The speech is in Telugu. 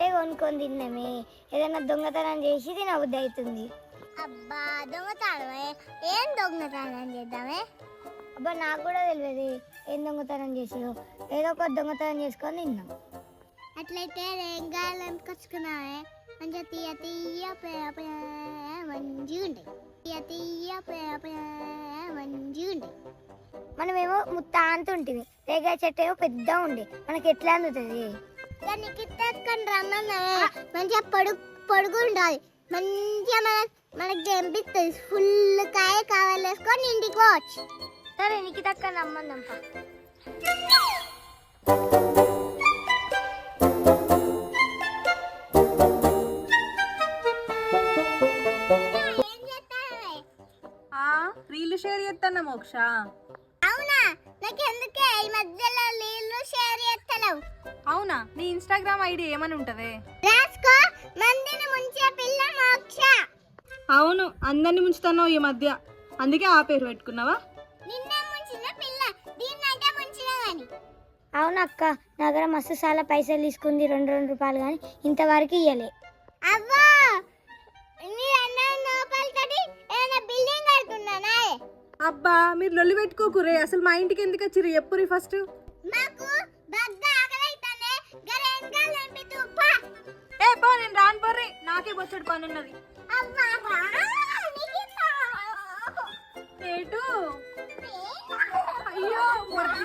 చేసుకొని తిన్నామే. ఏదైనా దొంగతనం చేసి తినబుద్ధి అవుతుంది. అబ్బా దొంగతనమే? ఏం దొంగతనం చేద్దామే? అబ్బా నాకు కూడా తెలియదు ఏం దొంగతనం చేసిరో. ఏదో ఒక దొంగతనం చేసుకొని తిన్నాం. అట్లయితే రేంగాయలు ఎంపుకొచ్చుకున్నామే మంచిగా తీయ తీయ మంచిగా ఉండే. తీయ తీయ మంచిగా ఉండే. మనమేమో ముత్త అంత ఉంటుంది రేగా చెట్టు ఏమో పెద్ద ఉండే. మనకి ఎట్లా అందుతుంది? దాన్ని కిత్తెత్తుకొని రమ్మన్నామే మంచిగా పొడుగు పొడుగు ఉండాలి. మంచిగా మన మనకి తెంపిస్తుంది ఫుల్ కాయ కావాలేసుకొని ఇంటికి పోవచ్చు. సరే నీకు తక్క ఆ రీల్ షేర్ చేస్తానా మోక్ష? అవునా నాకు ఎందుకే ఈ మధ్యలో నీళ్ళు షేర్ చేస్తలేవు. అవునా? నీ ఇన్స్టాగ్రామ్ ఐడి ఏమని ఉంటదే? రాసుకో మందిని ముంచే పిల్ల మోక్ష. అవును అందరిని ముంచుతాను ఈ మధ్య. అందుకే ఆ పేరు పెట్టుకున్నావా? నిన్న ముంచిన పిల్ల దీన్నైతే ముంచిన గాని. అవునక్క నా దగ్గర మస్తు చాలా పైసలు తీసుకుంది రెండు రెండు రూపాయలు కానీ ఇంతవరకు ఇయ్యలే. అవ్వా! అబ్బా మీరు లొల్లి పెట్టుకోకురే అసలు మా ఇంటికి ఎందుకు వచ్చిర్రు? ఎప్పురి ఫస్ట్ ఏ పో నేను రాను పోర్రి. నాకే బొచ్చడు పని ఉన్నది. ఏటు? అయ్యో మొర్రి